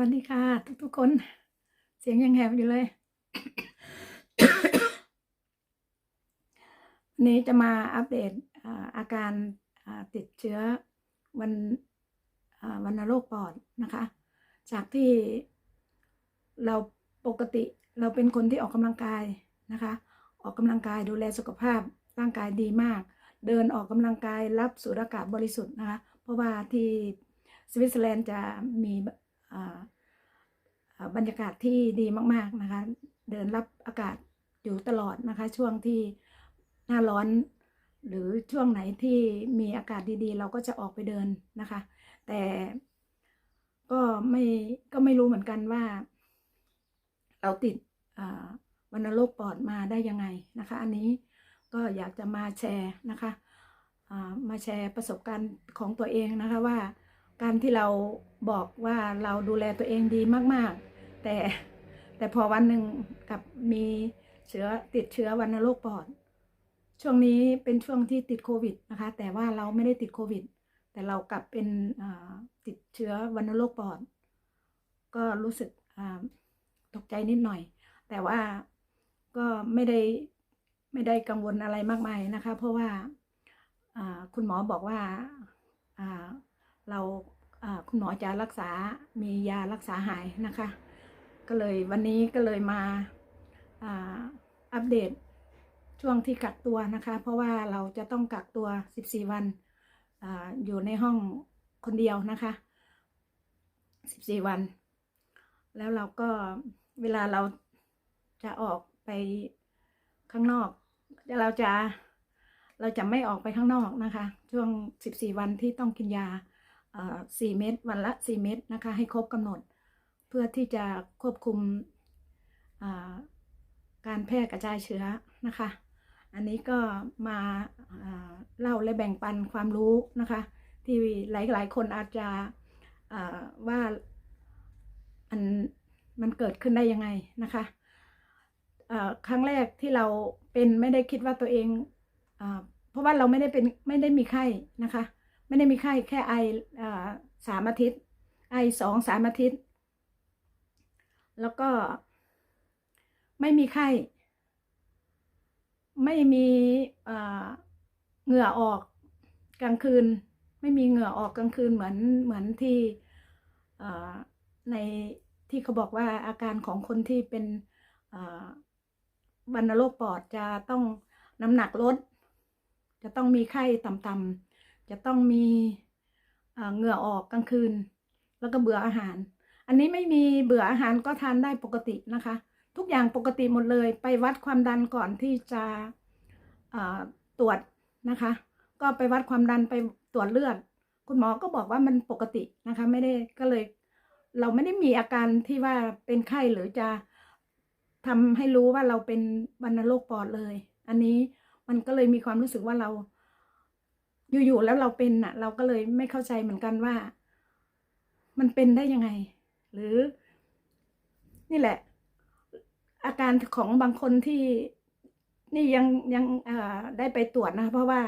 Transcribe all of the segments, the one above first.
วัสดีค่ะ ทุกๆคน เสียงยังแหบอยู่เลย วันนี้จะมาอัปเดตอาการติดเชื้อวันวันโรคปอดนะคะ จากที่เราปกติเราเป็นคนที่ออกกำลังกายนะคะ ออกกำลังกายดูแลสุขภาพร่างกายดีมาก เดินออกกำลังกายรับสูดอากาศบริสุทธิ์นะคะ เพราะว่าที่สวิตเซอร์แลนด์จะมี บรรยากาศที่ดีมาก ๆนะคะ เดินรับอากาศอยู่ตลอดนะคะ ช่วงที่หน้าร้อน หรือช่วงไหนที่มีอากาศดีๆ เราก็จะออกไปเดินนะคะ แต่ก็ไม่ก็ไม่รู้เหมือนกันว่า เราติดวัณโรคปอดมาได้ยังไงนะคะ อันนี้ก็อยากจะมาแชร์นะคะามาแชร์ประสบการณ์ของตัวเองนะคะว่า การที่เราบอกว่าเราดูแลตัวเองดีมาก ๆ แต่แต่พอวันหนึ่งกับมีเชื้อติดเชื้อวัณโรคปอด ช่วงนี้เป็นช่วงที่ติดโควิดนะคะ แต่ว่าเราไม่ได้ติดโควิด แต่เรากลับเป็นติดเชื้อวัณโรคปอด ก็รู้สึกตกใจนิดหน่อย แต่ว่าก็ไม่ได้ไม่ได้กังวลอะไรมากมายนะคะ เพราะว่าคุณหมอบอกว่า เราคุณหมอจะรักษา มียารักษาหายนะคะ ก็เลยวันนี้ก็เลยมาอัปเดตช่วงที่กักตัวนะคะ เพราะว่าเราจะต้องกักตัว 14 วันออยู่ในห้องคนเดียวนะคะ 14 วัน แล้วเราก็เวลาเราจะออกไปข้างนอก เราจะเราจะไม่ออกไปข้างนอกนะคะ ช่วง 14 วันที่ต้องกินยา เอ่อ4เม็ดวันละ4เม็ดนะคะ ให้ครบกำหนด เพื่อที่จะควบคุมการแพร่กระจายเชื้อนะคะ อันนี้ก็มาาเล่าและแบ่งปันความรู้นะคะ ที่หลายๆ คนอาจจะว่ามันมันเกิดขึ้นได้ยังไงนะคะครั้งแรกที่เราเป็นไม่ได้คิดว่าตัวเองอเพราะว่าเราไม่ได้เป็นไม่ได้มีไข้นะคะ ไม่ได้มีไข้แค่ไอสามอาทิตย์ ไอสองสามอาทิตย์ แล้วก็ไม่มีไข้ ไม่มีเหงื่อออกกลางคืน ไม่มีเหงื่อออกกลางคืนเหมือนเหมือนที่ในที่เขาบอกว่าอาการของคนที่เป็นวัณโรคปอดจะต้องน้ำหนักลด จะต้องมีไข้ต่ำๆ จะต้องมีเหงื่อออกกลางคืน แล้วก็เบื่ออาหาร อันนี้ไม่มีเบื่ออาหารก็ทานได้ปกตินะคะ ทุกอย่างปกติหมดเลยไปวัดความดันก่อนที่จะตรวจนะคะ ก็ไปวัดความดันไปตรวจเลือด คุณหมอก็บอกว่ามันปกตินะคะ ไม่ได้ก็เลย เราไม่ได้มีอาการที่ว่าเป็นไข้หรือจะทำให้รู้ว่าเราเป็นวัณโรคปอดเลย อันนี้มันก็เลยมีความรู้สึกว่าเรา อยู่ๆแล้วเราเป็นน่ะเราก็เลยไม่เข้าใจเหมือนกันว่า มันเป็นได้ยังไง หรือ นี่แหละ อาการของบางคนที่นี่ยังยังได้ไปตรวจนะคะเพราะว่า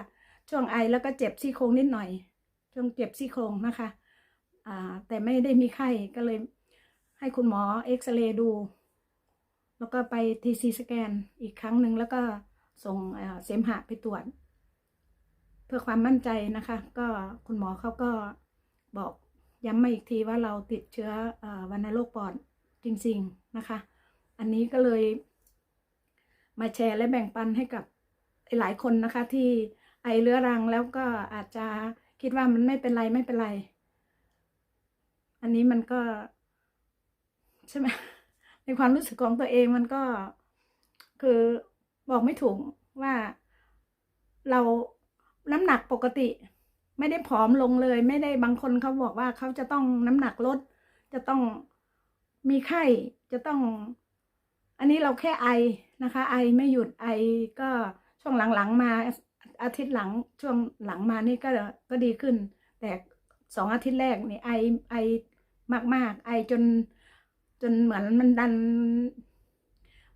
ช่วงไอแล้วก็เจ็บซี่โครงนิดหน่อย ช่วงเจ็บซี่โครงนะคะแต่ไม่ได้มีไข้ก็เลยให้คุณหมอเอ็กซเรย์ดู แล้วก็ไปทีซีสแกนอีกครั้งหนึ่งแล้วก็ส่งเอ่อเสมหะไปตรวจ เพื่อความมั่นใจนะคะ ก็คุณหมอเขาก็บอกย้ำมาอีกทีว่าเราติดเชื้ออวัณโรคปอดจริง ๆนะคะ อันนี้ก็เลย มาแชร์และแบ่งปันให้กับหลายคนนะคะ ที่ไอเรื้อรังแล้วก็อาจจะคิดว่ามันไม่เป็นไรไม่เป็นไร อันนี้มันก็ใช่ไหมในความรู้สึกของตัวเองมันก็คือบอกไม่ถูกว่าเรา น้ำหนักปกติ ไม่ได้ผอมลงเลย ไม่ได้บางคนเขาบอกว่าเขาจะต้องน้ำหนักลด จะต้องมีไข้จะต้อง อันนี้เราแค่ไอนะคะ ไอไม่หยุดไอก็ช่วงหลังๆมาอาทิตย์หลังช่วงหลังมานี่ก็ก็ดีขึ้น แต่สองอาทิตย์แรกนี่ไอไอมาก ๆ ไอจนจนเหมือนมันดัน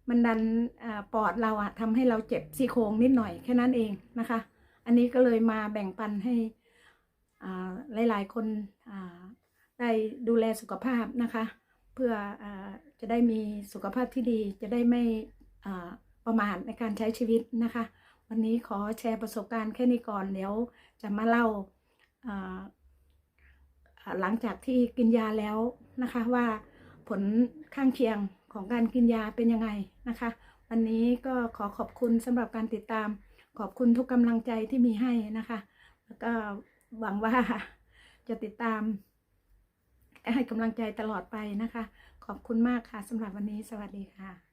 มันดันอาปอดเราอะทำให้เราเจ็บซี่โครงนิดหน่อยแค่นั้นเองนะคะ อันนี้ก็เลยมาแบ่งปันให้หลาย ๆ คนได้ดูแลสุขภาพนะคะ เพื่ออจะได้มีสุขภาพที่ดี จะได้ไม่ประมาทในการใช้ชีวิตนะคะ วันนี้ขอแชร์ประสบการณ์แค่นี้ก่อนเดี๋ยวจะมาเล่าหลังจากที่กินยาแล้วนะคะว่าผลข้างเคียงของการกินยาเป็นยังไงนะคะ วันนี้ก็ขอขอบคุณสำหรับการติดตาม ขอบคุณทุกกำลังใจที่มีให้นะคะ แล้วก็หวังว่าจะติดตามให้กำลังใจตลอดไปนะคะ ขอบคุณมากค่ะสำหรับวันนี้สวัสดีค่ะ